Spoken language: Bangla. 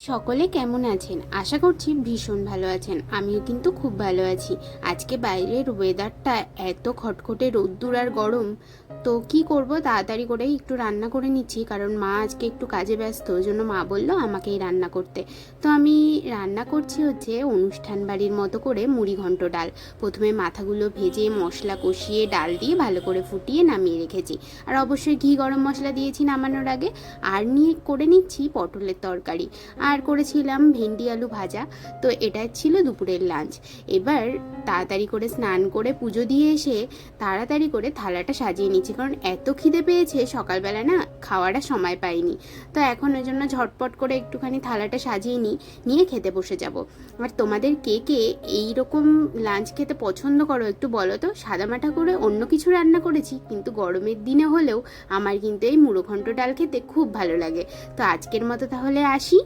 সকলে কেমন আছেন? আশা করছি ভীষণ ভালো আছেন। আমিও কিন্তু খুব ভালো আছি। আজকে বাইরের ওয়েদারটা এত খটখটে রোদ্দুর আর গরম, তো কি করব তাড়াতাড়ি করে একটু রান্না করে নিচ্ছি। কারণ মা আজকে একটু কাজে ব্যস্ত ওই জন্য মা বলল আমাকেই রান্না করতে। তো আমি রান্না করছি হচ্ছে অনুষ্ঠান বাড়ির মতো করে মুড়ি ঘন্ট ডাল। প্রথমে মাথাগুলো ভেজে মশলা কষিয়ে ডাল দিয়ে ভালো করে ফুটিয়ে নামিয়ে রেখেছি। আর অবশ্যই ঘি গরম মশলা দিয়েছি নামানোর আগে। আর নিয়ে করে নিচ্ছি পটলের তরকারি। আর করেছিলাম ভেন্ডি আলু ভাজা। তো এটা ছিল দুপুরের লাঞ্চ এবার তাড়াতাড়ি করে স্নান করে পুজো দিয়ে এসে তাড়াতাড়ি করে থালাটা সাজিয়ে নিচ্ছি। কারণ এত খিদে পেয়েছে, সকালবেলা না খাওয়াটা সময় পাইনি। তো এখন ওই জন্য ঝটপট করে একটুখানি থালাটা সাজিয়ে নিই, নিয়ে খেতে বসে যাব। আর তোমাদের কে কে এই রকম লাঞ্চ খেতে পছন্দ করো একটু বলো তো? সাদামাটা করে অন্য কিছু রান্না করেছি, কিন্তু গরমের দিনে হলেও আমার কিন্তু এই মুড়ো ডাল খেতে খুব ভালো লাগে। তো আজকের মতো তাহলে আসি।